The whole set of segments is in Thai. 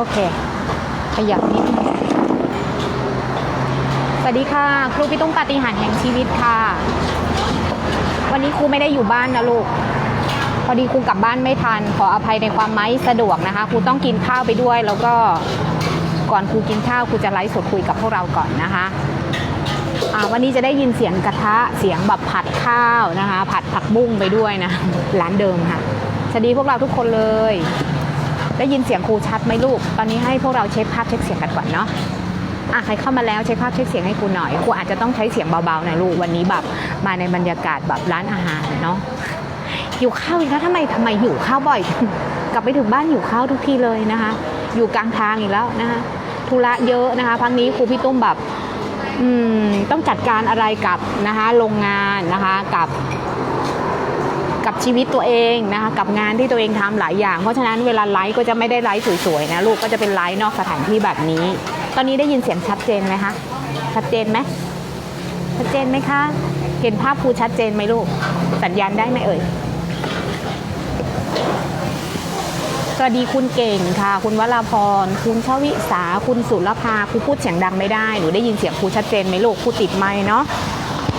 โอเค ขยับนิดนึงสวัสดีค่ะ ครูพี่ตุ้มปาฏิหาริย์แห่งชีวิตค่ะ วันนี้ครูไม่ได้อยู่บ้านนะลูก พอดีครูกลับบ้านไม่ทัน ขออภัยในความไม่สะดวกนะคะ ครูต้องกินข้าวไปด้วย แล้วก็ก่อนครูกินข้าวครูจะไลฟ์สดคุยกับพวกเราก่อนนะคะวันนี้จะได้ยินเสียงกระทะเสียงแบบผัดข้าวนะคะ ผัดผักบุ้งไปด้วยนะร้านเดิมค่ะสวัสดีพวกเราทุกคนเลย ได้ยินเสียงครูชัดไหมลูก ตอนนี้ให้พวกเราเช็คภาพเช็คเสียงกันก่อนเนาะอะใครเข้ามาแล้วเช็คภาพเช็คเสียงให้ครูหน่อยครูอาจจะต้องใช้เสียงเบาๆนะลูกวันนี้แบบมาในบรรยากาศแบบร้านอาหารเนาะหิวข้าวอีกแล้วทำไมทำไมหิวข้าวบ่อย กลับไปถึงบ้านหิวข้าวทุกทีเลยนะคะ อยู่กลางทางอีกแล้วนะคะธุระเยอะนะคะพักนี้ครูพี่ตุ้มแบบอืมต้องจัดการอะไรกับนะคะโรงงานนะคะกับ กับชีวิตตัวเองนะคะกับงานที่ตัวเองทำหลายอย่าง เพราะฉะนั้นเวลาไลฟ์ก็จะไม่ได้ไลฟ์สวยๆนะลูกก็จะเป็นไลฟ์นอกสถานที่แบบนี้ ตอนนี้ได้ยินเสียงชัดเจนไหมคะชัดเจนไหมชัดเจนไหมคะ เห็นภาพครูชัดเจนไหมลูก สัญญาณได้ไหมเอ่ยสวัสดีคุณเก่งค่ะ คุณวราพร คุณชวิสา คุณสุรภาครูพูดเสียงดังไม่ได้ หนูได้ยินเสียงครูชัดเจนไหมลูกครูติดไมค์เนาะ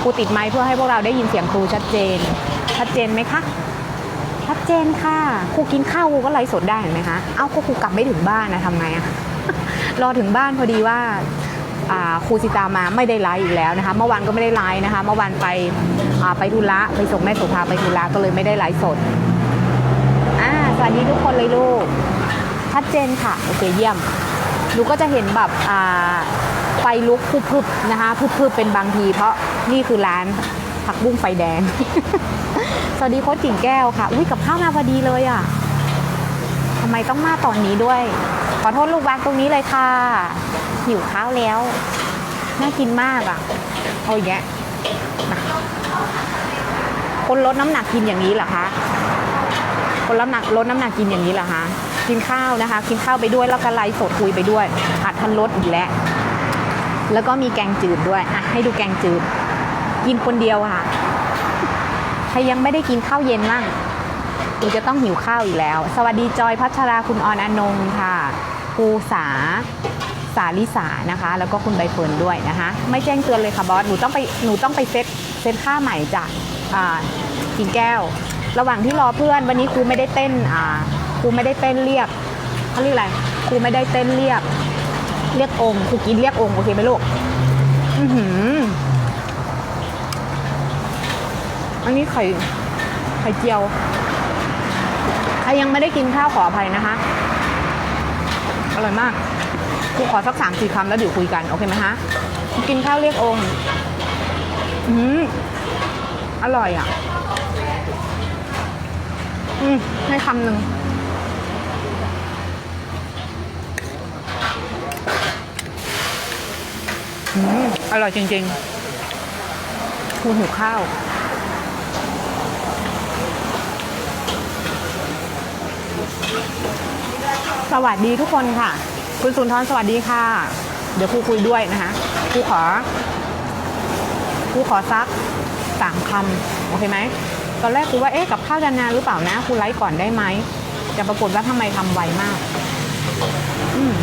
ครูติดไมค์เพื่อให้พวกเราได้ยินเสียงครูชัดเจน ชัดเจนไหมคะชัดเจนค่ะครูกินข้าวครูก็ไลฟ์สดได้เห็นไหมคะเอ้าก็ครูกลับไม่ถึงบ้านนะทำไงอะรอถึงบ้านพอดีว่าครูสิตามาไม่ได้ไลฟ์อีกแล้วนะคะเมื่อวานก็ไม่ได้ไลฟ์นะคะเมื่อวานไปไปธุระไปส่งแม่สุภาไปธุระก็เลยไม่ได้ไลฟ์สดอ่าสวัสดีทุกคนเลยลูกชัดเจนค่ะโอเคเยี่ยมหนูก็จะเห็นแบบไฟลุกพึบๆนะคะพึบๆเป็นบางที เพราะนี่คือร้านผักบุ้งไฟแดง สวัสดีโค้ชกิ่งแก้วค่ะ อุ้ยกับข้าวมาพอดีเลยอะทำไมต้องมาตอนนี้ด้วย ขอโทษลูกวางตรงนี้เลยค่ะ หิวข้าวแล้ว น่ากินมากอะเอาอย่างเงี้ยคนลดน้ำหนักกินอย่างนี้เหรอคะคนลดน้ำหนักลดน้ำหนักกินอย่างนี้เหรอคะกินข้าวนะคะ กินข้าวไปด้วยแล้วก็ไลฟ์สดคุยไปด้วยอัดทันลดอีกแล้วแล้วก็มีแกงจืดด้วยอะให้ดูแกงจืด กินคนเดียวค่ะ ใครยังไม่ได้กินข้าวเย็นมั่งกูจะต้องหิวข้าวอีกแล้ว สวัสดีจอยพัชราคุณออนอนงค่ะภูสาสาลิสานะคะ แล้วก็คุณใบเฟิร์นด้วยนะคะ ไม่แจ้งเตือนเลยค่ะบอสหนูต้องไปหนูต้องไปเซตเซตค่าใหม่จากอ่ากิ่งแก้ว ระหว่างที่รอเพื่อนวันนี้ครูไม่ได้เต้นอ่าครูไม่ได้เต้นเรียกเขาเรียกอะไรครูไม่ได้เต้นเรียก เรียกองค์ครูกินเรียกองค์โอเคไหมลูก อือหือ อันนี้ไข่ไข่เจียว ใครยังไม่ได้กินข้าวขออภัยนะคะ อร่อยมากครูขอสักสามสี่คำแล้วเดี๋ยวคุยกัน โอเคไหมคะกินข้าวเรียกองค์อืมอร่อยอะ อืมให้คำหนึ่งอืมอร่อยจริงๆครูหิวข้าว สวัสดีทุกคนค่ะ คุณสุนทรสวัสดีค่ะ เดี๋ยวครูคุยด้วยนะคะครูขอครูขอซักสามคำโอเคไหมตอนแรกครูว่าเอ๊ะกับข้าวจะนานหรือเปล่านะครูไลฟ์ก่อนได้ไหมแต่ปรากฏว่าทำไมทำไวมากอืม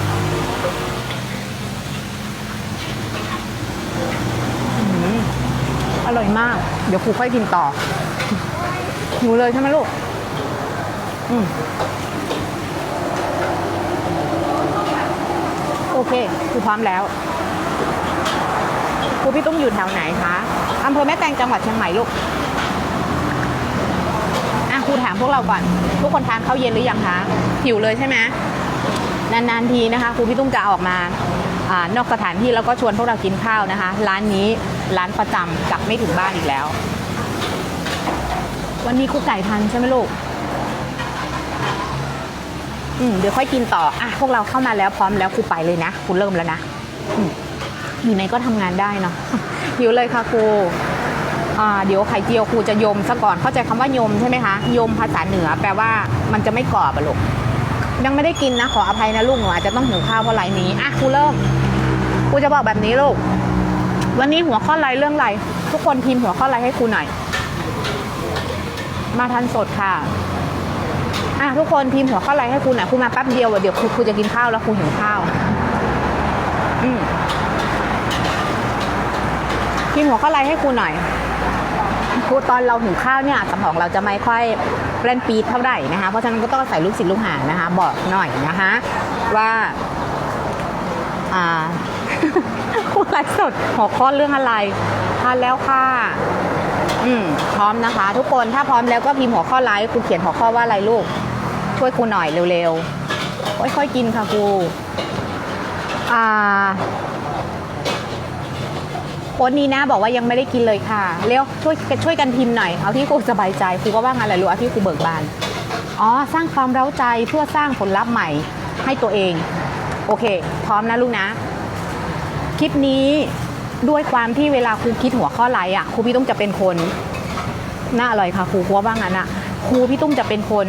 อืมอร่อยมาก เดี๋ยวครูค่อยกินต่อ หนูเลยใช่ไหมลูก อืม โอเคครูพร้อมแล้วครูพี่ตุ้มอยู่แถวไหนคะอำเภอแม่แตงจังหวัดเชียงใหม่ลูกอะครูถามพวกเราก่อน ทุกคนทานข้าวเย็นหรือยังคะหิวเลยใช่ไหมนานๆทีนะคะครูพี่ตุ้มจะออกมาอนอกสถานที่แล้วก็ชวนพวกเรากินข้าวนะคะ ร้านนี้ร้านประจำกลับไม่ถึงบ้านอีกแล้ว วันนี้ครูไก่ทันใช่ไหมลูก อืมเดี๋ยวค่อยกินต่ออะพวกเราเข้ามาแล้วพร้อมแล้วครูไปเลยนะครูเริ่มแล้วนะอยู่ไหนก็ทำงานได้เนาะหิวเลยค่ะครูอ่าเดี๋ยวไข่เจียวครูจะยมซะก่อนเข้าใจคำว่ายมใช่ไหมคะยมภาษาเหนือแปลว่ามันจะไม่กรอบอะลูกยังไม่ได้กินนะขออภัยนะลูกหนูอาจจะต้องหิวข้าวเพราะไรนี้อะครูเริ่มครูจะบอกแบบนี้ลูกวันนี้หัวข้ออะไรเรื่องอะไรทุกคนพิมพ์หัวข้ออะไรให้ครูหน่อยมาทันสดค่ะ อะทุกคนพิมพ์หัวข้อไลน์ให้คุณหน่อยคุณมาแป๊บเดียวอะเดี๋ยวคุณคุณจะกินข้าวแล้วคุณหิวข้าวอืมพิมพ์หัวข้อไลน์ให้คุณหน่อยคือตอนเราหิวข้าวเนี่ยสมองเราจะไม่ค่อยเล่นปีดเท่าไหร่นะคะ เพราะฉะนั้นก็ต้องใส่ลูกศิษย์ลูกหานะคะ บอกหน่อยนะคะ ว่าอ่าคุณไลฟ์สดหัวข้อเรื่องอะไรทานแล้วค่ะอืมพร้อมนะคะ ทุกคนถ้าพร้อมแล้วก็พิมพ์หัวข้อไลฟ์ครูเขียนหัวข้อว่าอะไรลูก ช่วยครูหน่อยเร็วๆ ค่อยๆกินค่ะครูอ่าโพสต์นี้นะบอกว่ายังไม่ได้กินเลยค่ะ เร็วช่วยช่วยกันพิมพ์หน่อย เอาที่ครูสบายใจครูก็ว่างั้นแหละรู้เอาที่ครูเบิกบาน อ๋อ สร้างความเร้าใจเพื่อสร้างผลลัพธ์ใหม่ให้ตัวเอง โอเค พร้อมนะลูกนะ คลิปนี้ด้วยความที่เวลาครูคิดหัวข้อไลน์อะครูพี่ตุ้มจะเป็นคน น่าอร่อยค่ะครูครูว่าว่างั้นอะครูพี่ตุ้มจะเป็นคน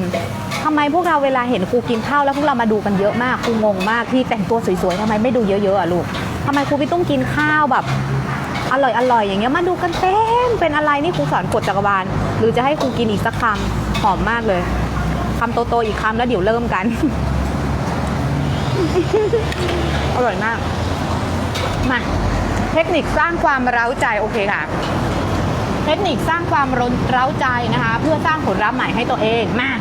ทำไมพวกเราเวลาเห็นครูกินข้าวแล้วพวกเรามาดูกันเยอะมากครูงงมากที่แต่งตัวสวยๆทำไมไม่ดูเยอะๆอะลูกทำไมครูพี่ตุ้มกินข้าวแบบอร่อยอร่อยอย่างเงี้ยมาดูกันเต็มเป็นอะไรนี่ครูสอนกฎจักรวาลหรือจะให้ครูกินอีกสักคำหอมมากเลยคำโตๆอีกคำแล้วเดี๋ยวเริ่มกัน อร่อยมากมาเทคนิคสร้างความเร้าใจโอเคค่ะ เทคนิคสร้างความเร้าใจนะคะ เพื่อสร้างผลลัพธ์ใหม่ให้ตัวเองมา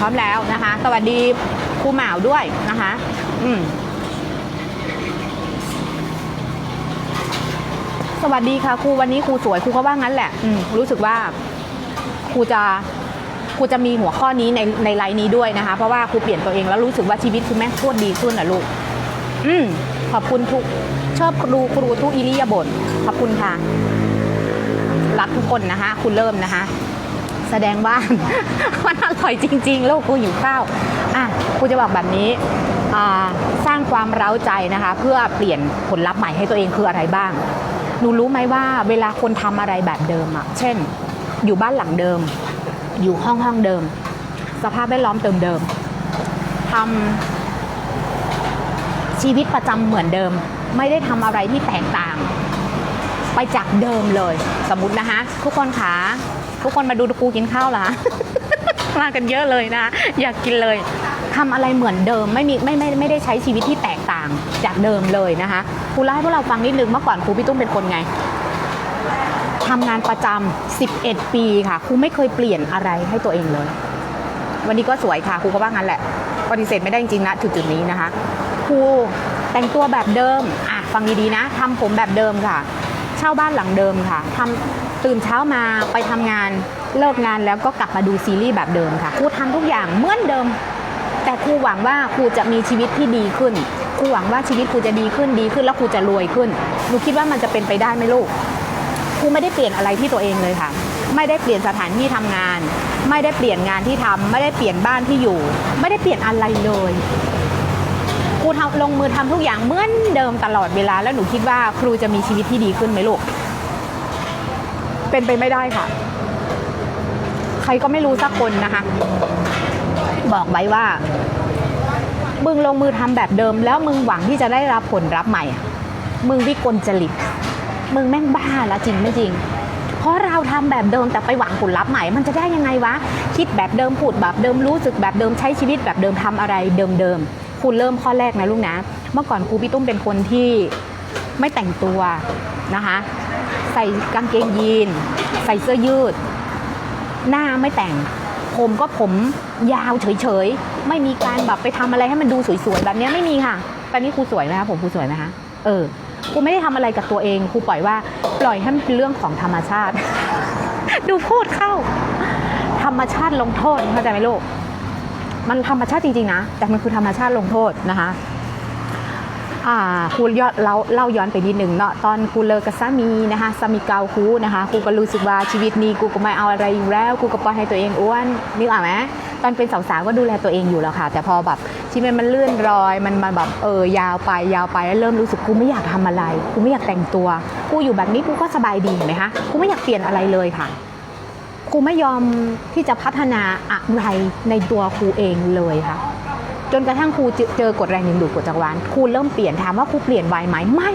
พร้อมแล้วนะคะ สวัสดีครูหมาวด้วยนะคะ อืมสวัสดีค่ะครูวันนี้ครูสวยครูก็ว่างั้นแหละอืมรู้สึกว่าครูจะครูจะมีหัวข้อนี้ในในไลน์นี้ด้วยนะคะ เพราะว่าครูเปลี่ยนตัวเองแล้วรู้สึกว่าชีวิตคุณแม่โคตรดีขึ้นนะลูก อืมขอบคุณทุกชอบครูครูทุกอิริยาบถขอบคุณค่ะ รักทุกคนนะคะ คุณเริ่มนะคะ แสดงว่ามัน ร่อยจริงๆแล้วครูหิวข้าวอะครูจะบอกแบบนี้สร้างความเร้าใจนะคะ เพื่อเปลี่ยนผลลัพธ์ใหม่ให้ตัวเองคืออะไรบ้างหนูรู้ไหมว่าเวลาคนทำอะไรแบบเดิมอะเช่น อยู่บ้านหลังเดิม อยู่ห้องห้องเดิม สภาพแวดล้อมเดิมเดิมทำชีวิตประจำเหมือนเดิม ไม่ได้ทำอะไรที่แตกต่าง ไปจากเดิมเลย สมมตินะคะทุกคนคะทุกคนมาดูกูกินข้าวเหรอ มากันเยอะเลยนะ อยากกินเลยทำอะไรเหมือนเดิมไม่มีไม่ไม่ไม่ได้ใช้ชีวิตที่แตกต่างจากเดิมเลยนะคะครูเล่าให้พวกเราฟังนิดนึงเมื่อก่อนครูพี่ตุ้มเป็นคนไงทำงานประจำ11 ปีค่ะครูไม่เคยเปลี่ยนอะไรให้ตัวเองเลย วันนี้ก็สวยค่ะครูก็ว่างั้นแหละปฏิเสธไม่ได้จริงๆนะจุดจุดนี้นะคะครูแต่งตัวแบบเดิมอะฟังดีๆนะทำผมแบบเดิมค่ะ เช่าบ้านหลังเดิมค่ะทำตื่นเช้ามาไปทำงาน เลิกงานแล้วก็กลับมาดูซีรีส์แบบเดิมค่ะครูทำทุกอย่างเหมือนเดิม แต่ครูหวังว่าครูจะมีชีวิตที่ดีขึ้นครูหวังว่าชีวิตครูจะดีขึ้นดีขึ้นแล้วครูจะรวยขึ้นหนูคิดว่ามันจะเป็นไปได้ไหมลูกครูไม่ได้เปลี่ยนอะไรที่ตัวเองเลยค่ะ ไม่ได้เปลี่ยนสถานที่ทำงาน ไม่ได้เปลี่ยนงานที่ทำไม่ได้เปลี่ยนบ้านที่อยู่ ไม่ได้เปลี่ยนอะไรเลยครูทำลงมือทำทุกอย่างเหมือนเดิมตลอดเวลา แล้วหนูคิดว่าครูจะมีชีวิตที่ดีขึ้นไหมลูกเป็นไปไม่ได้ค่ะ รก็ไม่รู้สักคนนะคะ บอกไว้ว่า มึงลงมือทำแบบเดิม แล้วมึงหวังที่จะได้รับผลลัพธ์ใหม่ มึงวิกลจริต มึงแม่งบ้าแล้วจริงไม่จริง เพราะเราทำแบบเดิมแต่ไปหวังผลลัพธ์ใหม่ มันจะได้ยังไงวะ คิดแบบเดิมพูดแบบเดิมรู้สึกแบบเดิมใช้ชีวิตแบบเดิมทำอะไรเดิมๆครูเริ่มข้อแรกนะลูกนะ เมื่อก่อนครูพี่ตุ้มเป็นคนที่ไม่แต่งตัวนะคะ ใส่กางเกงยีน ใส่เสื้อยืด หน้าไม่แต่ง ผมก็ผมยาวเฉยๆ ไม่มีการแบบไปทำอะไรให้มันดูสวยๆ แบบนี้ไม่มีค่ะตอนนี้ครูสวยไหมคะผมครูสวยไหมคะเออครูไม่ได้ทำอะไรกับตัวเองครูปล่อยว่าปล่อยให้มันเป็นเรื่องของธรรมชาติ ดูพูดเข้า ธรรมชาติลงโทษเข้าใจไหมลูกมันธรรมชาติจริงๆนะ แต่มันคือธรรมชาติลงโทษนะคะ ครูยอนเล่าเล่าย้อนไปนิดหนึ่งเนาะตอนครูเลิกกับสามีนะคะสามีเก่าครูนะคะครูก็รู้สึกว่าชีวิตนี้กูก็ไม่เอาอะไรอยู่แล้วกูก็ปล่อยให้ตัวเองอ้วนนึกออกไหมตอนเป็นสาวๆก็ดูแลตัวเองอยู่แล้วค่ะ แต่พอแบบชีวิตมันเลื่อนรอยมันมาแบบเออยาวไปยาวไปแล้วเริ่มรู้สึกกูไม่อยากทำอะไรกูไม่อยากแต่งตัวกูอยู่แบบนี้กูก็สบายดีเห็นไหมคะกูไม่อยากเปลี่ยนอะไรเลยค่ะครูไม่ยอมที่จะพัฒนาอะไรในตัวครูเองเลยค่ะ จนกระทั่งครูเจอเจอกฎแรงดึงดูดกฎจักรวาลครูเริ่มเปลี่ยนถามว่าครูเปลี่ยนไวไหมไม่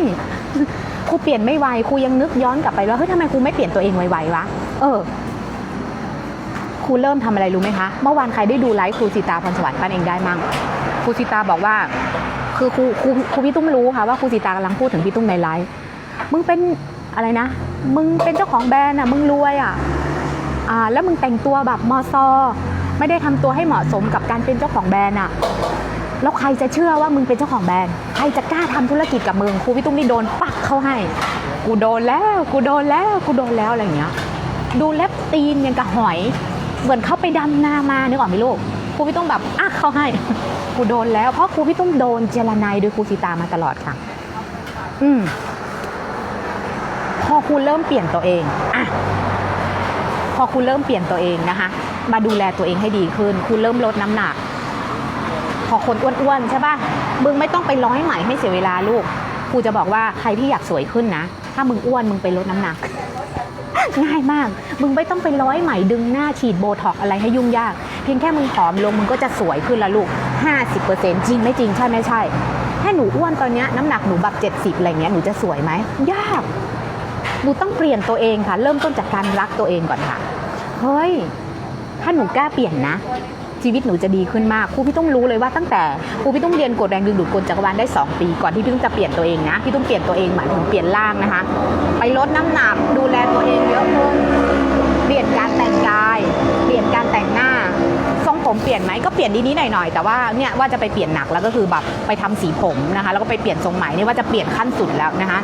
ครูเปลี่ยนไม่ไวครูยังนึกย้อนกลับไปว่าเฮ้ยทำไมครูไม่เปลี่ยนตัวเองไวๆวะเออครูเริ่มทำอะไรรู้ไหมคะ เมื่อวานใครได้ดูไลฟ์ครูสิตาพรสวรรค์ปันเองได้มั่งครูสิตาบอกว่า คือครูครูครูพี่ตุ้มรู้ค่ะว่าครูสิตากำลังพูดถึงพี่ตุ้มในไลฟ์มึงเป็นอะไรนะ มึงเป็นเจ้าของแบรนด์อะ มึงรวยอะอ่าแล้วมึงแต่งตัวแบบมอซอไม่ได้ทำตัวให้เหมาะสมกับการเป็นเจ้าของแบรนด์อะ แล้วใครจะเชื่อว่ามึงเป็นเจ้าของแบรนด์ ใครจะกล้าทำธุรกิจกับมึงครูพี่ตุ้มนี่โดนปักเข้าให้ กูโดนแล้ว กูโดนแล้ว กูโดนแล้วอะไรอย่างเงี้ย ดูเล็บตีนยังกับหอย เหมือนเขาไปดำนามานึกออกไหมลูกครูพี่ตุ้มแบบอะเข้าให้ กูโดนแล้ว เพราะครูพี่ตุ้มโดนเจรนายโดยครูสีตามาตลอดค่ะ อืมพอคุณเริ่มเปลี่ยนตัวเองอะพอคุณเริ่มเปลี่ยนตัวเองนะคะ มาดูแลตัวเองให้ดีขึ้น คุณเริ่มลดน้ำหนัก พอคนอ้วนๆใช่ป่ะมึงไม่ต้องไปร้อยไหม่ให้เสียเวลาลูกครูจะบอกว่าใครที่อยากสวยขึ้นนะ ถ้ามึงอ้วนมึงไปลดน้ำหนัก ง่ายมาก มึงไม่ต้องไปร้อยไหม่ดึงหน้าฉีดโบท็อกซ์อะไรให้ยุ่งยาก เพียงแค่มึงผอมลงมึงก็จะสวยขึ้นละลูก 50%จริงไม่จริงใช่ไม่ใช่ถ้าหนูอ้วนตอนนี้น้ำหนักหนูแบบ70อะไรเงี้ยหนูจะสวยไหมยากหนูต้องเปลี่ยนตัวเองค่ะ เริ่มต้นจากการรักตัวเองก่อนค่ะเฮ้ยถ้าหนูกล้าเปลี่ยนนะ ชีวิตหนูจะดีขึ้นมากครูพี่ต้องรู้เลยว่าตั้งแต่ครูพี่ต้องเรียนกฎแรงดึงดูดกลจักรวาลได้ 2 ปีก่อนที่พี่ต้องจะเปลี่ยนตัวเองนะพี่ต้องเปลี่ยนตัวเองหมายถึงเปลี่ยนร่างนะคะ ไปลดน้ำหนักดูแลตัวเองเยอะขึ้นเปลี่ยนการแต่งกาย เปลี่ยนการแต่งหน้าทรงผมเปลี่ยนไหมก็เปลี่ยนนิดๆหน่อยๆแต่ว่าเนี่ยว่าจะไปเปลี่ยนหนักแล้วก็คือแบบไปทำสีผมนะคะ แล้วก็ไปเปลี่ยนทรงใหม่นี่ว่าจะเปลี่ยนขั้นสุดแล้วนะคะ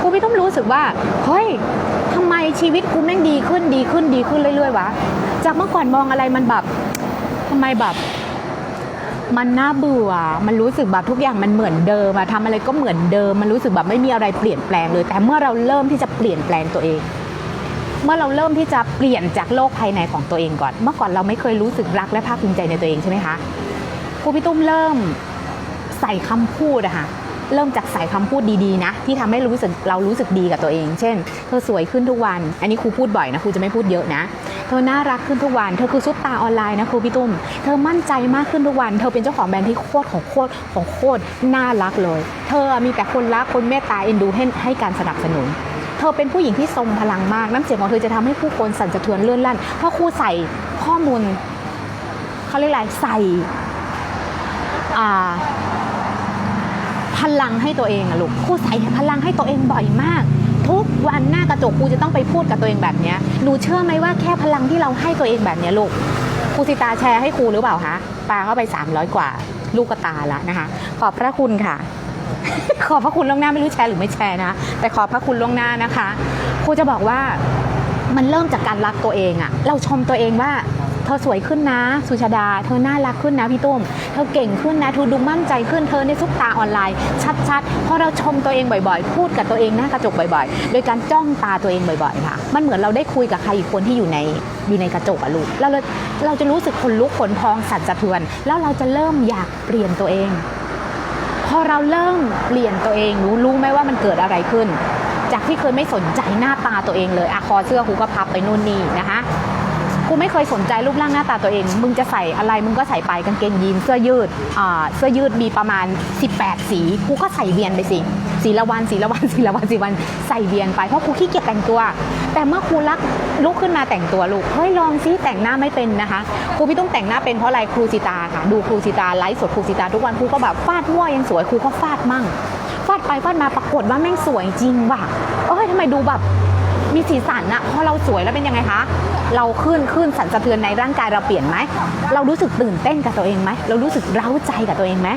ครูพี่ต้องรู้สึกว่าเฮ้ยทำไมชีวิตกูแม่งดีขึ้นดีขึ้นดีขึ้นเรื่อยๆวะจากเมื่อก่อนมองอะไรมันแบบ ทำไมแบบ มันน่าเบื่อ มันรู้สึกแบบทุกอย่างมันเหมือนเดิมอะทำอะไรก็เหมือนเดิม มันรู้สึกแบบไม่มีอะไรเปลี่ยนแปลงเลย แต่เมื่อเราเริ่มที่จะเปลี่ยนแปลงตัวเอง เมื่อเราเริ่มที่จะเปลี่ยนจากโลกภายในของตัวเองก่อน เมื่อก่อนเราไม่เคยรู้สึกรักและภาคภูมิใจในตัวเองใช่ไหมคะครูพี่ตุ้มเริ่มใส่คำพูดอะค่ะเริ่มจากใส่คำพูดดีๆนะ ที่ทำให้รู้สึกเรารู้สึกดีกับตัวเอง เช่นเธอสวยขึ้นทุกวัน อันนี้ครูพูดบ่อยนะครูจะไม่พูดเยอะนะ ธอน่ารักขึ้นทุกวัน เธอคือซุปตาออนไลน์นะครูพี่ตุ้ม เธอมั่นใจมากขึ้นทุกวัน เธอเป็นเจ้าของแบรนด์ที่โคตรของโคตรของโคตรน่ารักเลย เธอมีแต่คนรักคนเมตตาเอ็นดูให้ให้การสนับสนุน เธอเป็นผู้หญิงที่ทรงพลังมากน้ำเสียงของเธอจะทำให้ผู้คนสั่นสะเทือนเลื่อนลั่น เพราะครูใส่ข้อมูลเขาเรียกอะไรใส่พลังให้ตัวเองอะลูกครูใส่พลังให้ตัวเองบ่อยมาก ทุกวันหน้ากระจกครูจะต้องไปพูดกับตัวเองแบบนี้หนูเชื่อไหมว่าแค่พลังที่เราให้ตัวเองแบบนี้ลูกครูสิตาแชร์ให้ครูหรือเปล่าคะปาเข้าไป 300 กว่า ลูกกระตาละนะคะ ขอบพระคุณค่ะ ขอบพระคุณล่วงหน้าไม่รู้แชร์หรือไม่แชร์นะแต่ขอบพระคุณล่วงหน้านะคะครูจะบอกว่ามันเริ่มจากการรักตัวเองอะเราชมตัวเองว่า เธอสวยขึ้นนะ สุชาดา เธอน่ารักขึ้นนะพี่ตุ้ม เธอเก่งขึ้นนะเธอดูมั่นใจขึ้นเธอในซุปตาออนไลน์ ชัดๆพอเราชมตัวเองบ่อยๆ พูดกับตัวเองหน้ากระจกบ่อยๆ โดยการจ้องตาตัวเองบ่อยๆ ค่ะ มันเหมือนเราได้คุยกับใครอีกคนที่อยู่ในอยู่ในกระจกอะลูกเราเลยเราจะรู้สึกขนลุกขนพองสั่นสะเทือน แล้วเราจะเริ่มอยากเปลี่ยนตัวเอง พอเราเริ่มเปลี่ยนตัวเองรู้รู้ไหมว่ามันเกิดอะไรขึ้น จากที่เคยไม่สนใจหน้าตาตัวเองเลยอะคอเสื้อครูก็พับไปนู่นนี่นะคะูไม่เคยสนใจรูปร่างหน้าตาตัวเอง มึงจะใส่อะไรมึงก็ใส่ไปกางเกงยีนเสื้อยืดอ่าเสื้อยืดมีประมาณ 18 สีครูก็ใส่เวียนไปสิสีละวันสีละวันสีละวันสีละวันใส่เวียนไปเพราะครูขี้เกียจแต่งตัว แต่เมื่อครูรักลุกขึ้นมาแต่งตัวลูกเฮ้ยลองซิแต่งหน้าไม่เป็นนะคะครูพี่ต้องแต่งหน้าเป็นเพราะอะไรครูสิตาค่ะดูครูสิตาไลฟ์สดครูสิตาทุกวันครูก็แบบฟาดมั่วยังสวยครูก็ฟาดมั่งฟาดไปฟาดมาปรากฏว่าแม่งสวยจริงว่ะเอ้ยทำไมดูแบบมีสีสันอะพอเราสวยแล้วเป็นยังไงคะ เราขึ้นขึ้นสั่นสะเทือนในร่างกายเราเปลี่ยนไหมเรารู้สึกตื่นเต้นกับตัวเองไหมเรารู้สึกเร้าใจกับตัวเองไหม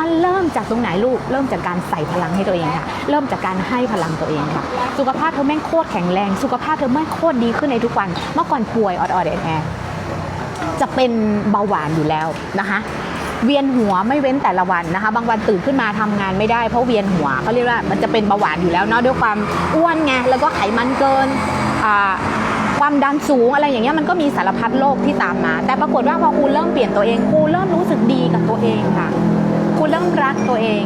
มันเริ่มจากตรงไหนลูกเริ่มจากการใส่พลังให้ตัวเองค่ะ เริ่มจากการให้พลังตัวเองค่ะ สุขภาพเธอแม่งโคตรแข็งแรง สุขภาพเธอแม่งโคตรดีขึ้นในทุกวัน เมื่อก่อนป่วยออดๆแอดๆจะเป็นเบาหวานอยู่แล้วนะคะเวียนหัวไม่เว้นแต่ละวันนะคะ บางวันตื่นขึ้นมาทำงานไม่ได้เพราะเวียนหัวเขาเรียกว่ามันจะเป็นเบาหวานอยู่แล้วเนาะด้วยความอ้วนไงแล้วก็ไขมันเกิน ความดันสูงอะไรอย่างเงี้ยมันก็มีสารพัดโรคที่ตามมา แต่ปรากฏว่าพอครูเริ่มเปลี่ยนตัวเองครูเริ่มรู้สึกดีกับตัวเองค่ะครูเริ่มรักตัวเอง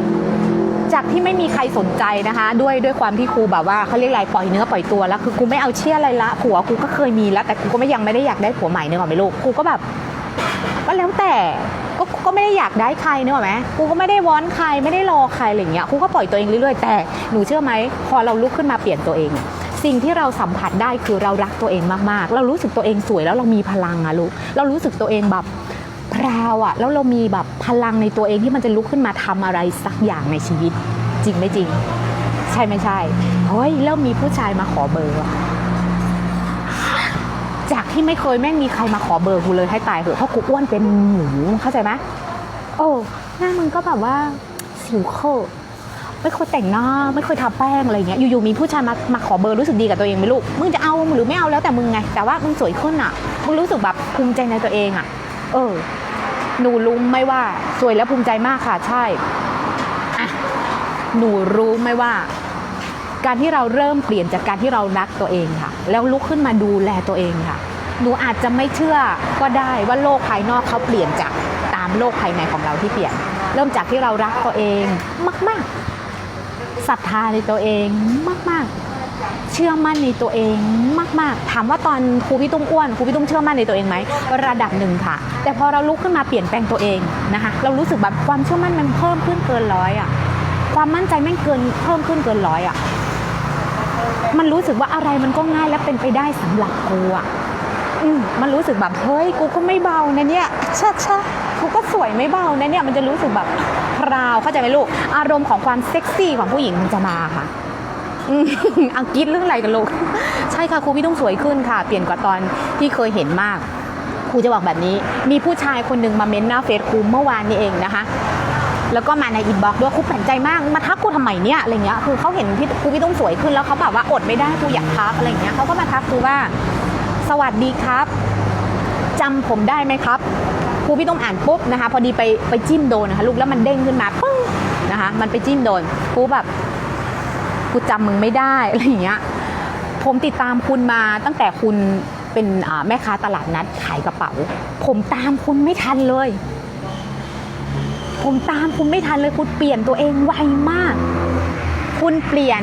จากที่ไม่มีใครสนใจนะคะ ด้วยด้วยความที่ครูแบบว่าเขาเรียกอะไรปล่อยเนื้อปล่อยตัวแล้วคือกูไม่เอาเชื่ออะไรละผัวกูก็เคยมีแล้วแต่กูก็ไม่ยังไม่ได้อยากได้ผัวใหม่เนกอไหมลูกกูก็แบบก็แล้วแต่ก็ก็ไม่ได้อยากได้ใครเนกอะไหมกูก็ไม่ได้วอนใครไม่ได้รอใครอะไรอย่างเงี้ยกูก็ปล่อยตัวเองเรื่อยๆ แต่หนูเชื่อไหมพอเราลุกขึ้นมาเปลี่ยนตัวเอง สิ่งที่เราสัมผัสได้คือเรารักตัวเองมากๆ เรารู้สึกตัวเองสวยแล้วเรามีพลังอะลูกเรารู้สึกตัวเองแบบพราวอะแล้วเรามีแบบพลังในตัวเองที่มันจะลุกขึ้นมาทำอะไรสักอย่างในชีวิต จริงไม่จริง ใช่ไม่ใช่เฮ้ยเริ่มมีผู้ชายมาขอเบอร์จากที่ไม่เคยแม่งมีใครมาขอเบอร์กูเลยให้ตายเถอะเพราะกูอ้วนเป็นหมูเข้าใจไหมโอ้หน้ามึงก็แบบว่าสิวโคตร ไม่เคยแต่งหน้า ไม่เคยทาแป้งอะไรเงี้ยอยู่ๆมีผู้ชายมามาขอเบอร์รู้สึกดีกับตัวเองไหมลูกมึงจะเอาหรือไม่เอาแล้วแต่มึงไง แต่ว่ามึงสวยขึ้นอะมึงรู้สึกแบบภูมิใจในตัวเองอะ เออ หนูรู้ไหมว่าสวยและภูมิใจมากค่ะใช่อะหนูรู้ไหมว่า การที่เราเริ่มเปลี่ยนจากการที่เรารักตัวเองค่ะ แล้วลุกขึ้นมาดูแลตัวเองค่ะ หนูอาจจะไม่เชื่อก็ได้ว่าโลกภายนอกเขาเปลี่ยนจากตามโลกภายในของเราที่เปลี่ยน เริ่มจากที่เรารักตัวเองมาก ๆ ศรัทธาในตัวเองมาก ๆ เชื่อมั่นในตัวเองมาก ๆ ถามว่าตอนครูพี่ตุ้มอ้วนครูพี่ตุ้มเชื่อมั่นในตัวเองไหมระดับหนึ่งค่ะ แต่พอเราลุกขึ้นมาเปลี่ยนแปลงตัวเองนะคะเรารู้สึกแบบความเชื่อมั่นมันเพิ่มขึ้นเกินร้อยอะความมั่นใจแม่งเกินเพิ่มขึ้นเกินร้อยอะมันรู้สึกว่าอะไรมันก็ง่ายและเป็นไปได้สำหรับกูอะอืมมันรู้สึกแบบเฮ้ยกูก็ไม่เบานะเนี่ยชะชะกูก็สวยไม่เบานะเนี่ยมันจะรู้สึกแบบ พราวเข้าใจไหมลูก อารมณ์ของความเซ็กซี่ของผู้หญิงมันจะมาค่ะอังกฤษเรื่องอะไรกันลูก ใช่ค่ะครูพี่ต้องสวยขึ้นค่ะ เปลี่ยนกว่าตอนที่เคยเห็นมากครูจะบอกแบบนี้ มีผู้ชายคนหนึ่งมาเม้นหน้าเฟซครูเมื่อวานนี้เองนะคะแล้วก็มาในอินบ็อกซ์ด้วยครูแปลกใจมากมาทักกูทำไมเนี่ยอะไรเงี้ยคือเขาเห็นพี่ครูพี่ต้องสวยขึ้นแล้วเขาแบบว่าอดไม่ได้ครูอยากทักอะไรเงี้ยเขาก็มาทักครูว่า สวัสดีครับจำผมได้ไหมครับ ครูพี่ต้องอ่านปุ๊บนะคะ พอดีไปไปจิ้มโดนนะคะลูกแล้วมันเด้งขึ้นมาปึ้งนะคะ มันไปจิ้มโดนครูแบบกูจำมึงไม่ได้อะไรอย่างเงี้ยผมติดตามคุณมาตั้งแต่คุณเป็นแม่ค้าตลาดนัดขายกระเป๋า ผมตามคุณไม่ทันเลย ผมตามคุณไม่ทันเลยคุณเปลี่ยนตัวเองไวมาก คุณเปลี่ยน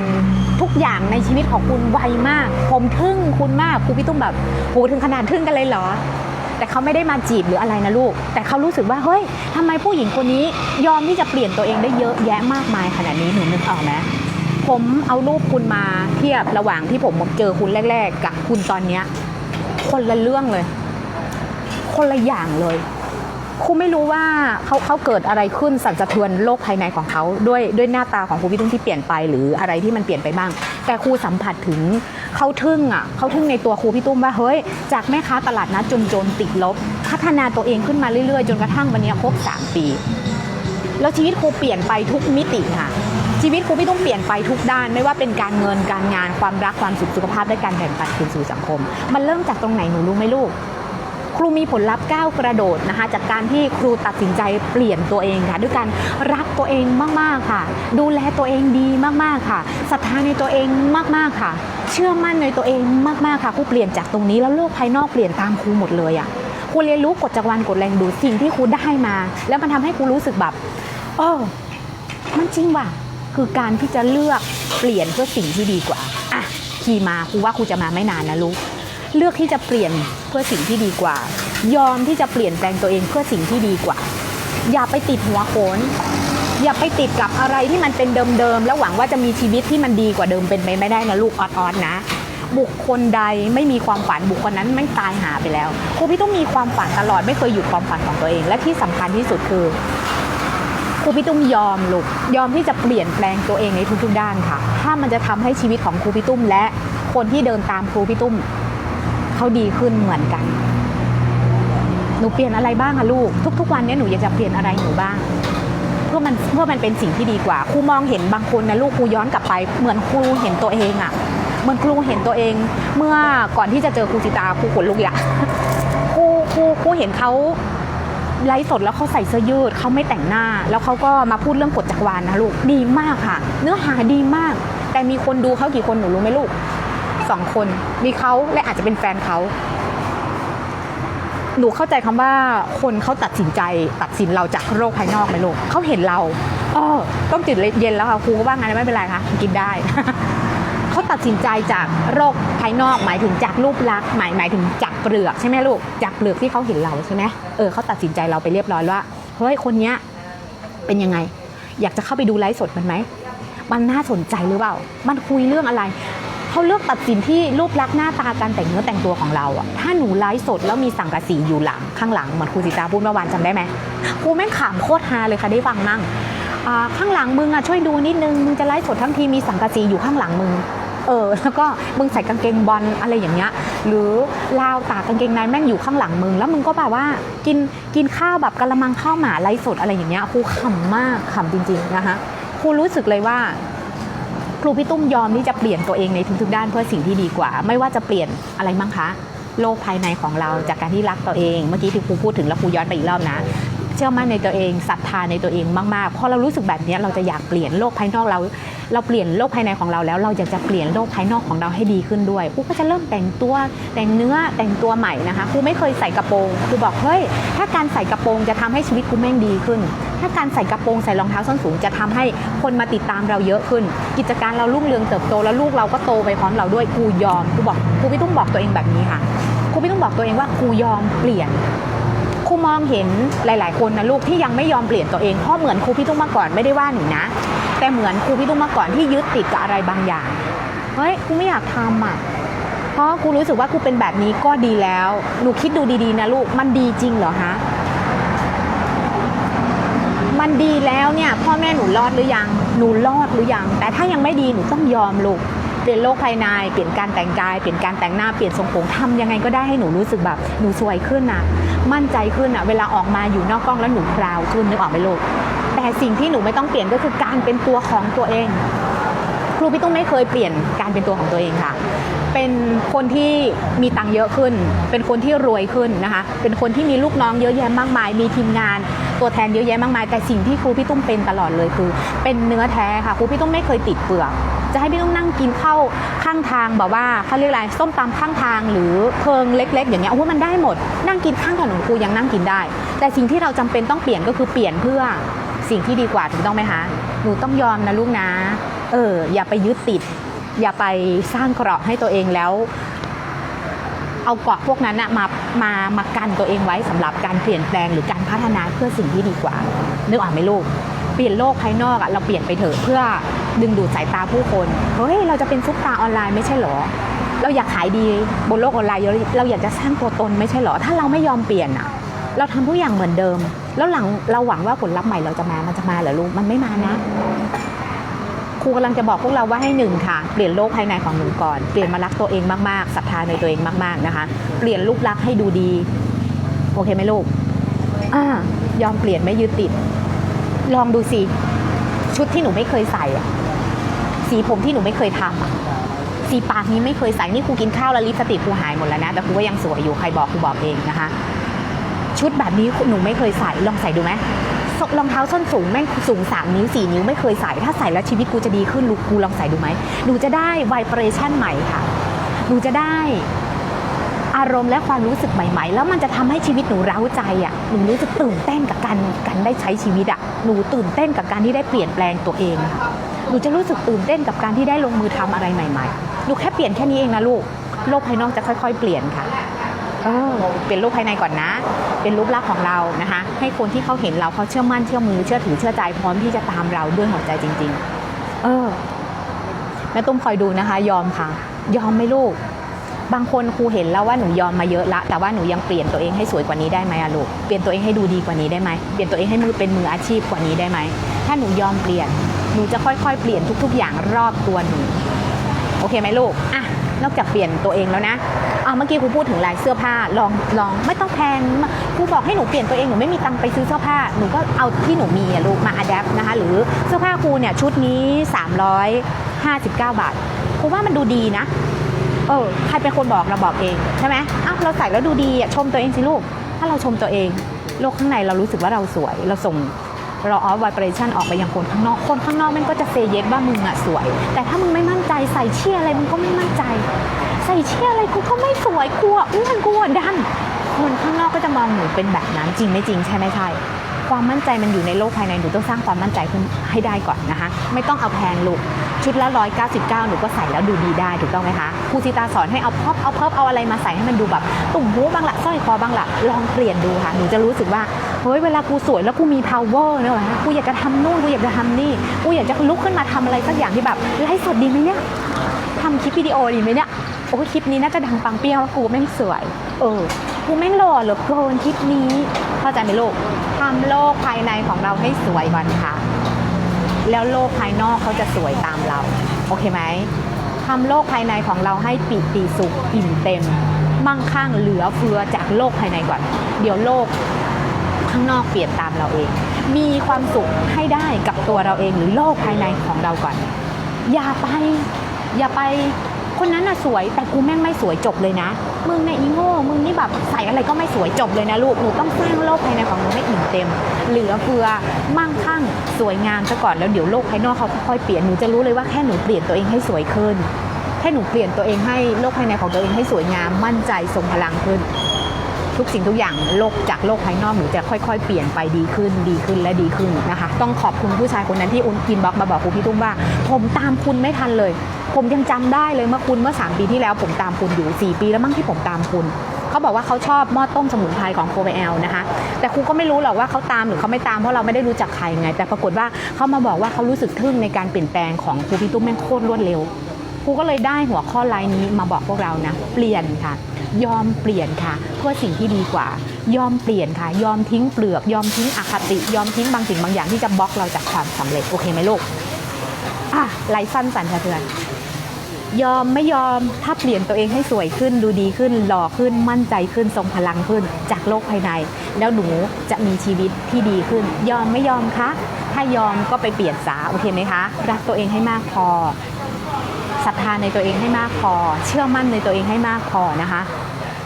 ทุกอย่างในชีวิตของคุณไวมาก ผมทึ่งคุณมากครูพี่ตุ้มแบบโหถึงขนาดทึ่งกันเลยเหรอ แต่เขาไม่ได้มาจีบหรืออะไรนะลูก แต่เขารู้สึกว่าเฮ้ยทำไมผู้หญิงคนนี้ยอมที่จะเปลี่ยนตัวเองได้เยอะแยะมากมายขนาดนี้หนูนึกออกไหมผมเอารูปคุณมาเทียบระหว่างที่ผมเจอคุณแรก ๆ กับคุณตอนเนี้ยคนละเรื่องเลย คนละอย่างเลย ครูไม่รู้ว่าเขาเขาเกิดอะไรขึ้นสั่นสะเทือนโลกภายในของเขาด้วยด้วยหน้าตาของครูพี่ตุ้มที่เปลี่ยนไปหรืออะไรที่มันเปลี่ยนไปบ้าง แต่ครูสัมผัสถึงเขาทึ่งอะเขาทึ่งในตัวครูพี่ตุ้มว่าเฮ้ยจากแม่ค้าตลาดนัดจนจนติดลบ พัฒนาตัวเองขึ้นมาเรื่อยๆ จนกระทั่งวันนี้ครบ3 ปี แล้วชีวิตครูเปลี่ยนไปทุกมิติค่ะชีวิตครูพี่ตุ้มเปลี่ยนไปทุกด้านไม่ว่าเป็นการเงินการงานความรักความสุขสุขภาพและการแบ่งปันคืนสู่สังคม มันเริ่มจากตรงไหนหนูรู้ไหมลูก ครูมีผลลัพธ์ก้าวกระโดดนะคะจากการที่ครูตัดสินใจเปลี่ยนตัวเองค่ะด้วยการรักตัวเองมากๆค่ะ ดูแลตัวเองดีมากๆค่ะศรัทธาในตัวเองมากๆค่ะ เชื่อมั่นในตัวเองมากๆค่ะครูเปลี่ยนจากตรงนี้แล้วโลกภายนอกเปลี่ยนตามครูหมดเลยอะครูเรียนรู้กฎจักรวาลกฎแรงดูดสิ่งที่ครูได้มา แล้วมันทำให้ครูรู้สึกแบบเออมันจริงว่ะคือการที่จะเลือกเปลี่ยนเพื่อสิ่งที่ดีกว่าอะขี่มาครูว่าครูจะมาไม่นานนะลูก เลือกที่จะเปลี่ยนเพื่อสิ่งที่ดีกว่า ยอมที่จะเปลี่ยนแปลงตัวเองเพื่อสิ่งที่ดีกว่า อย่าไปติดหัวโขนอย่าไปติดกับอะไรที่มันเป็นเดิมๆแล้วหวังว่าจะมีชีวิตที่มันดีกว่าเดิมเป็นไปไม่ได้นะลูกออดๆนะ บุคคลใดไม่มีความฝันบุคคลนั้นไม่ตายหาไปแล้วครูพี่ต้องมีความฝันตลอดไม่เคยหยุดความฝันของตัวเอง และที่สำคัญที่สุดคือครูพี่ตุ้มยอมลูกยอมที่จะเปลี่ยนแปลงตัวเองในทุกๆด้านค่ะ ถ้ามันจะทำให้ชีวิตของครูพี่ตุ้มและคนที่เดินตามครูพี่ตุ้ม เขาดีขึ้นเหมือนกัน หนูเปลี่ยนอะไรบ้างอะลูก ทุก ๆ วันเนี้ยหนูอยากจะเปลี่ยนอะไรหนูบ้าง เพื่อมันเพื่อมันเป็นสิ่งที่ดีกว่าครูมองเห็นบางคนนะลูกครูย้อนกลับไป เหมือนครูเห็นตัวเองอะเหมือนครูเห็นตัวเอง เมื่อก่อนที่จะเจอครูจิตาครูขนลุกอยะครูครูครูเห็นเขาไลฟ์สดแล้วเขาใส่เสื้อยืดเขาไม่แต่งหน้า แล้วเขาก็มาพูดเรื่องกฎจักรวาลนะลูกดีมากค่ะ เนื้อหาดีมาก แต่มีคนดูเขากี่คนหนูรู้ไหมลูก สองคน มีเขาและอาจจะเป็นแฟนเขา หนูเข้าใจคำว่าคนเขาตัดสินใจ ตัดสินเราจากโลกภายนอกไหมลูกเขาเห็นเราเออต้องจิตเย็นแล้วค่ะครูก็ว่างั้นไม่เป็นไรค่ะกินได้เขาตัดสินใจจากโรคภายนอกหมายถึงจากรูปลักษณ์หมายหมายถึงจากเปลือกใช่ไหมลูกจากเปลือกที่เขาเห็นเราใช่ไหมเออเขาตัดสินใจเราไปเรียบร้อยว่าเฮ้ยคนเนี้ยเป็นยังไง อยากจะเข้าไปดูไลฟ์สดมันไหมมันน่าสนใจหรือเปล่า มันคุยเรื่องอะไร เขาเลือกตัดสินที่รูปลักษณ์หน้าตาการแต่งเนื้อแต่งตัวของเราอะถ้าหนูไลฟ์สดแล้วมีสังกะสีอยู่หลังข้างหลังเหมือนครูสิตาพูดเมื่อวานจำได้ไหมครูแม่งขำโคตรฮาเลยค่ะได้ฟังมั่งข้างหลังมึงอะช่วยดูนิดนึงมึงจะไลฟ์สดทั้งทีมีสังกะสีอยู่ข้างหลังมึงเออแล้วก็มึงใส่กางเกงบอลอะไรอย่างเงี้ยหรือราวตากกางเกงในแม่งอยู่ข้างหลังมึง แล้วมึงก็แบบว่ากินกินข้าวแบบกะละมังข้าวหมาไลฟ์สดอะไรอย่างเงี้ยครูขำมากขำจริงๆนะคะครูรู้สึกเลยว่า รูพี่ตุ้มยอมที่จะเปลี่ยนตัวเองในทุกๆด้านเพื่อสิ่งที่ดีกว่า ไม่ว่าจะเปลี่ยนอะไรบ้างคะ โลกภายในของเราจากการที่รักตัวเองเมื่อกี้ที่ครูพูดถึงแล้วครูย้อนไปอีกรอบนะเชื่อมั่นในตัวเองศรัทธาในตัวเองมากๆพอเรารู้สึกแบบนี้เราจะอยากเปลี่ยนโลกภายนอกเรา เราเปลี่ยนโลกภายในของเราแล้ว เราอยากจะเปลี่ยนโลกภายนอกของเราให้ดีขึ้นด้วยครูก็จะเริ่มแต่งตัวแต่งเนื้อแต่งตัวใหม่นะคะครูไม่เคยใส่กระโปรงครูบอกเฮ้ยถ้าการใส่กระโปรงจะทำให้ชีวิตครูแม่งดีขึ้น ถ้าการใส่กระโปรงใส่รองเท้าส้นสูงจะทำให้คนมาติดตามเราเยอะขึ้น กิจการเรารุ่งเรืองเติบโตแล้วลูกเราก็โตไปพร้อมเราด้วยครูยอมครูบอกครูไม่ต้องบอกตัวเองแบบนี้ค่ะครูไม่ต้องบอกตัวเองว่าครูยอมเปลี่ยนครูมองเห็นหลาย ๆ คนนะลูกที่ยังไม่ยอมเปลี่ยนตัวเองเพราะเหมือนครูพี่ตุ้มเมื่อก่อนไม่ได้ว่าหนูนะ แต่เหมือนครูพี่ตุ้มเมื่อก่อนที่ยึดติดกับอะไรบางอย่างเฮ้ยครูไม่อยากทำอะเพราะครูรู้สึกว่าครูเป็นแบบนี้ก็ดีแล้วหนูคิดดูดี ๆ นะลูกมันดีจริงเหรอฮะ มันดีแล้วเนี่ยพ่อแม่หนูรอดหรือยัง หนูรอดหรือยัง แต่ถ้ายังไม่ดีหนูต้องยอมลูกเปลี่ยนโลกภายใน เปลี่ยนการแต่งกาย เปลี่ยนการแต่งหน้า เปลี่ยนทรงผมทำยังไงก็ได้ให้หนูรู้สึกแบบหนูสวยขึ้นนะมั่นใจขึ้นอนะเวลาออกมาอยู่นอกกล้องแล้วหนูพราวขึ้นนึกออกไหมลูก แต่สิ่งที่หนูไม่ต้องเปลี่ยนก็คือการเป็นตัวของตัวเอง ครูพี่ตุ้มไม่เคยเปลี่ยนการเป็นตัวของตัวเองค่ะ เป็นคนที่มีตังค์เยอะขึ้น เป็นคนที่รวยขึ้นนะคะ เป็นคนที่มีลูกน้องเยอะแยะมากมาย มีทีมงาน ตัวแทนเยอะแยะมากมาย แต่สิ่งที่ครูพี่ตุ้มเป็นตลอดเลยคือ เป็นเนื้อแท้ค่ะครูพี่ตุ้มไม่เคยติดเปลือก จะให้พี่ตุ้มนั่งกินข้าวข้างทางแบบว่าเขาเรียกอะไรส้มตำข้างทางหรือเพิงเล็ก ๆ อย่างเงี้ยโอ้โหมันได้หมด นั่งกินข้างถนนครูยังนั่งกินได้ แต่สิ่งที่เราจำเป็นต้องเปลี่ยนก็คือเปลี่ยนเพื่อสิ่งที่ดีกว่าถูกต้องไหมคะหนูต้องยอมนะลูกนะ เอออย่าไปยึดติด อย่าไปสร้างเกราะให้ตัวเองแล้ว เอาเกาะพวกนั้นนะมามามากันตัวเองไว้สำหรับการเปลี่ยนแปลงหรือการพัฒนาเพื่อสิ่งที่ดีกว่านึกออกไหมลูกเปลี่ยนโลกภายนอกอะเราเปลี่ยนไปเถอะเพื่อดึงดูดสายตาผู้คนเฮ้ยเราจะเป็นซุปตาออนไลน์ไม่ใช่หรอ เราอยากขายดีบนโลกออนไลน์เราอยากจะสร้างตัวตนไม่ใช่หรอ ถ้าเราไม่ยอมเปลี่ยนอะเราทำทุกอย่างเหมือนเดิม แล้วหลังเราหวังว่าผลลัพธ์ใหม่เราจะมามันจะมาเหรอลูกมันไม่มานะ รูกำลังจะบอกพวกเราว่าให้หนึ่งค่ะ เปลี่ยนโลกภายในของหนูก่อน เปลี่ยนมารักตัวเองมากๆศรัทธาในตัวเองมากๆนะคะ เปลี่ยนรูปลักษ์ให้ดูดี โอเคไหมลูกอ่ายอมเปลี่ยนไม่ยึดติด ลองดูสิ ชุดที่หนูไม่เคยใส่อะสีผมที่หนูไม่เคยทำอะสีปากนี้ไม่เคยใส่นี่ครูกินข้าวแล้วลิปสติกครูหายหมดแล้วนะแต่ครูก็ยังสวยอยู่ใครบอกครูบอกเองนะคะ ชุดแบบนี้หนูไม่เคยใส่ลองใส่ดูไหม รองเท้าส้นสูงแม่งสูงสามนิ้วสี่นิ้วไม่เคยใส่ ถ้าใส่แล้วชีวิตกูจะดีขึ้นลูกกูลองใส่ดูไหมหนูจะได้ไวเบรชั่นใหม่ค่ะหนูจะได้อารมณ์และความรู้สึกใหม่ๆ แล้วมันจะทำให้ชีวิตหนูเร้าใจอะ หนูรู้สึกตื่นเต้นกับการการได้ใช้ชีวิตอะ หนูตื่นเต้นกับการที่ได้เปลี่ยนแปลงตัวเองค่ะ หนูจะรู้สึกตื่นเต้นกับการที่ได้ลงมือทำอะไรใหม่ ๆ หนูแค่เปลี่ยนแค่นี้เองนะลูก โลกภายนอกจะค่อย ๆ เปลี่ยนค่ะ เออ เปลี่ยนรูปภายในก่อนนะ เป็นรูปลักษณ์ของเรานะคะ ให้คนที่เขาเห็นเราเขาเชื่อมั่นเชื่อมือเชื่อถือเชื่อใจพร้อมที่จะตามเราด้วยหัวใจจริง ๆ เออแม่ตุ้มคอยดูนะคะ ยอมค่ะ ยอมไหมลูก บางคนครูเห็นแล้วว่าหนูยอมมาเยอะละ แต่ว่าหนูยังเปลี่ยนตัวเองให้สวยกว่านี้ได้ไหมลูกเปลี่ยนตัวเองให้ดูดีกว่านี้ได้ไหมเปลี่ยนตัวเองให้มือเป็นมืออาชีพกว่านี้ได้ไหมถ้าหนูยอมเปลี่ยนหนูจะค่อยๆ เปลี่ยนทุก ๆ อย่างรอบตัวหนูโอเคไหมลูกอะ นอกจากเปลี่ยนตัวเองแล้วนะอ่าเมื่อกี้ครูพูดถึงลายเสื้อผ้าลองลองไม่ต้องแพงครูบอกให้หนูเปลี่ยนตัวเองหนูไม่มีตังค์ไปซื้อเสื้อผ้าหนูก็เอาที่หนูมีอะลูกมาอัดแอปนะคะหรือเสื้อผ้าครูเนี่ยชุดนี้ 359 บาทครูว่ามันดูดีนะเออใครเป็นคนบอกเราบอกเองใช่ไหมอ้าวเราใส่แล้วดูดีอะชมตัวเองสิลูก ถ้าเราชมตัวเอง โลกข้างในเรารู้สึกว่าเราสวยเราส่ง เราออฟไวเบรชั่นออกไปยังคนข้างนอก คนข้างนอกมันก็จะเซเยสว่ามึงอะสวย แต่ถ้ามึงไม่มั่นใจใส่เชี่ยอะไรมึงก็ไม่มั่นใจ ใส่เชี่ยอะไรกูก็ไม่สวยกลัวอ้วนกลัวดันคนข้างนอกก็จะมองหนูเป็นแบบนั้นจริงไม่จริงใช่ไหมใช่ ความมั่นใจมันอยู่ในโลกภายในหนูต้องสร้างความมั่นใจขึ้นให้ได้ก่อนนะคะ ไม่ต้องเอาแพงลูกชุดละร้อยเก้าสิบเก้าหนูก็ใส่แล้วดูดีได้ถูกต้องไหมคะครูซิตาสอนให้เอาพอปเอาเพิบเอาอะไรมาใส่ให้มันดูแบบตุ่มหูบ้างละสร้อยคอบ้างละลองเปลี่ยนดูค่ะหนูจะรู้สึกว่าเฮ้ยเวลากูสวยแล้วกูมี power เนี่ยเหรอะกูอยากจะทำนู่นกูอยากจะทำนี่กูอยากจะลุกขึ้นมาทำอะไรสักอย่างที่แบบไลฟ์สดดีไหมเนี่ยทำคลิปวิดีโอดีไหมเนี่ยโอ้คลิปนี้น่าจะดังปังเปี้ยงแล้วกูแม่งสวย เออ กูแม่งหล่อเหลือเกินคลิปนี้ เข้าใจไหมลูกทำโลกภายในของเราให้สวยก่อนค่ะ แล้วโลกภายนอกเขาจะสวยตามเรา โอเคไหมทำโลกภายในของเราให้ปิติสุขอิ่มเต็ม มั่งคั่งเหลือเฟือจากโลกภายในก่อน เดี๋ยวโลกข้างนอกเปลี่ยนตามเราเอง มีความสุขให้ได้กับตัวเราเองหรือโลกภายในของเราก่อน อย่าไป อย่าไป คนนั้นน่ะสวยแต่กูแม่งไม่สวยจบเลยนะ มึงเนี่ยอีโง่มึงนี่แบบใส่อะไรก็ไม่สวยจบเลยนะลูกหนูต้องสร้างโลกภายในของหนูให้อิ่มเต็ม เหลือเฟือมั่งคั่งสวยงามซะก่อนแล้วเดี๋ยวโลกภายนอกเขาค่อยๆเปลี่ยนหนูจะรู้เลยว่าแค่หนูเปลี่ยนตัวเองให้สวยขึ้นแค่หนูเปลี่ยนตัวเองให้โลกภายในของตัวเองให้สวยงามมั่นใจทรงพลังขึ้น ทุกสิ่งทุกอย่างโลกจากโลกภายนอกหนูจะค่อย ๆ เปลี่ยนไปดีขึ้นดีขึ้นและดีขึ้นนะคะ ต้องขอบคุณผู้ชายคนนั้นที่อุนกินบล็อกมาบอกครูพี่ตุ้มว่า ผมตามคุณไม่ทันเลย ผมยังจำได้เลยเมื่อคุณเมื่อ 3 ปีที่แล้ว ผมตามคุณอยู่ 4 ปีแล้วมั้งที่ผมตามคุณเขาบอกว่าเขาชอบหม้อต้มสมุนไพรของโคเบลนะคะ แต่ครูก็ไม่รู้หรอกว่าเขาตามหรือเขาไม่ตามเพราะเราไม่ได้รู้จักใครไง แต่ปรากฏว่าเขามาบอกว่าเขารู้สึกทึ่งในการเปลี่ยนแปลงของครูพี่ตุ้มแม่งโคตรรวดเร็วครูก็เลยได้หัวข้อไลน์นี้มาบอกพวกเรานะ เปลี่ยนค่ะ ยอมเปลี่ยนค่ะ เพื่อสิ่งที่ดีกว่า ยอมเปลี่ยนค่ะ ยอมทิ้งเปลือก ยอมทิ้งอคติ ยอมทิ้งบางสิ่งบางอย่างที่จะบล็อกเราจากความสำเร็จโอเคไหมลูกอะไลฟ์สั้นสันสะเทือนยอมไม่ยอมถ้าเปลี่ยนตัวเองให้สวยขึ้นดูดีขึ้นหล่อขึ้นมั่นใจขึ้นทรงพลังขึ้น จากโลกภายใน แล้วหนูจะมีชีวิตที่ดีขึ้น ยอมไม่ยอมคะ ถ้ายอมก็ไปเปลี่ยนสาโอเคไหมคะ รักตัวเองให้มากพอศรัทธาในตัวเองให้มากพอ เชื่อมั่นในตัวเองให้มากพอนะคะ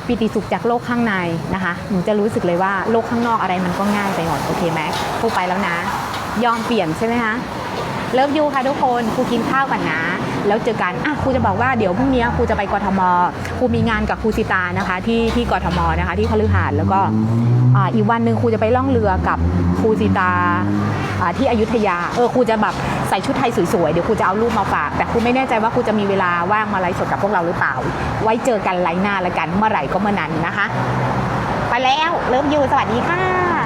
ปิติสุขจากโลกข้างในนะคะหนูจะรู้สึกเลยว่าโลกข้างนอกอะไรมันก็ง่ายไปหมดโอเคไหมครูไปแล้วนะ ยอมเปลี่ยนใช่ไหมคะเลิฟยูค่ะทุกคนครูกินข้าวก่อนนะ แล้วเจอกันอะครูจะบอกว่าเดี๋ยวพรุ่งนี้ครูจะไปกทมครูมีงานกับครูสิตานะคะ ที่ที่กทมนะคะ ที่คฤหาสน์แล้วก็อีกวันหนึ่งครูจะไปล่องเรือกับครูสิตาที่อยุธยาเออครูจะแบบใส่ชุดไทยสวยๆ เดี๋ยวครูจะเอารูปมาฝาก แต่ครูไม่แน่ใจว่าครูจะมีเวลาว่างมาไลฟ์สดกับพวกเราหรือเปล่า ไว้เจอกันไลฟ์หน้าแล้วกันเมื่อไหร่ก็เมื่อนั้นนะคะ ไปแล้วเลิฟยูสวัสดีค่ะ